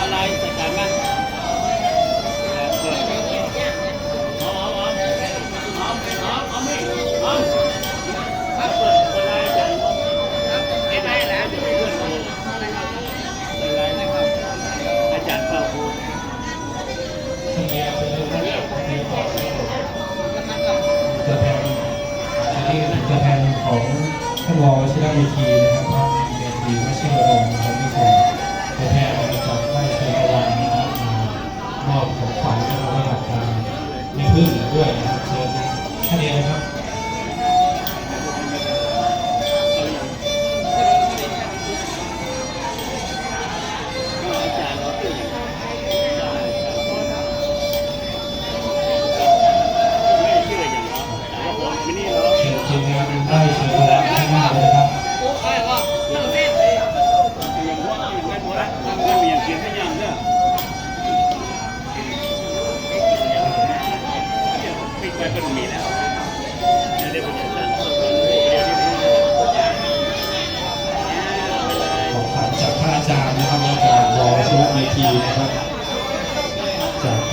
อะไรจัดการมาเอาเอาเอาเอาเอาเอาไม่เอาถ้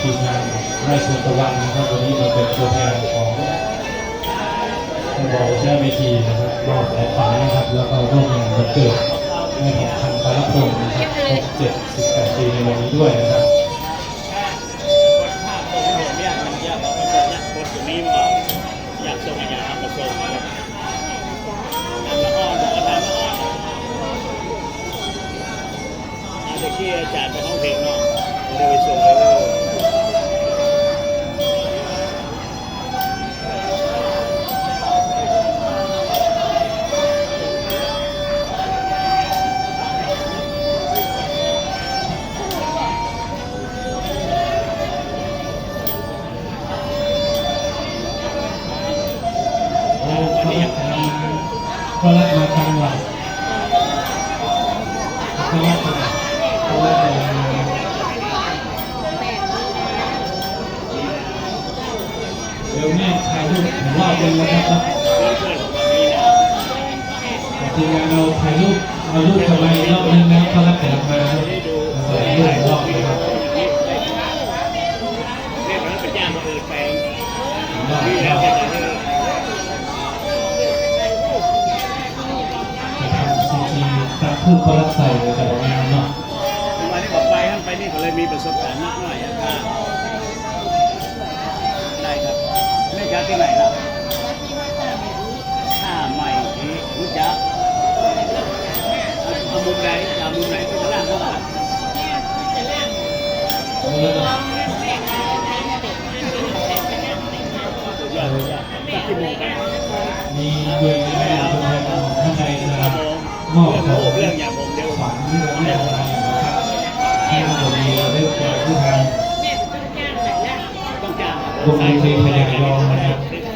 ทีมงานไร่เชียงตะวันนะครับวันนี้มาเป็นตัวแทนของท่านววชิระเวทีนะครับมอบของขวัญนะครับ แล้วก็ร่วมงานวันเกิดให้ของพันปาลพงศ์นะครับครบ78ปีในวันนี้ด้วยนะครับภาพตรงนี้เนี่ยมันยากเราไปส่งเนี่ยคนตรงนี้มาอยากส่งอยากทำมาส่งนะครับแล้วก็อาจารย์แล้วก็อาจจะที่อาจารย์ไปห้องเพลงเนาะเดี๋ยวไปส่งเลย เดี๋ยวนี้ถ่ายรูปผมว่าเป็นแล้วนะครับตีนะทีมงานเราถ่ายรูปเอารูปทำไมรอบนึงนะเขารักแต่ละมาครับได้ดูถ่ายรอบ ซีทีตามผู้เขารักใส่แต่ละงานเนาะวันนี้ผมไปท่านไปนี่เขาเลยมีประสบการณ์มากหน่อยอะค่ะได้ครับไม่จักที่ไหนล่ะถ้าใหม่ที่รู้จักเอามุมใดเอามุมไหนไปข้างล่างก็ได้แล้วก็สุดยอดสุดยอดตัดที่มุมกันมีเวทีแม่ตัวแทนของท่านใดจะครับผ มอบเรื่องของเรื่องอย่างผมเดียวขวัญเรื่องแรกอะไรนะครับให้เรามีเรื่องแก่ผู้ทางต้องจ้างวงดนตรีขยันร้องนะครับ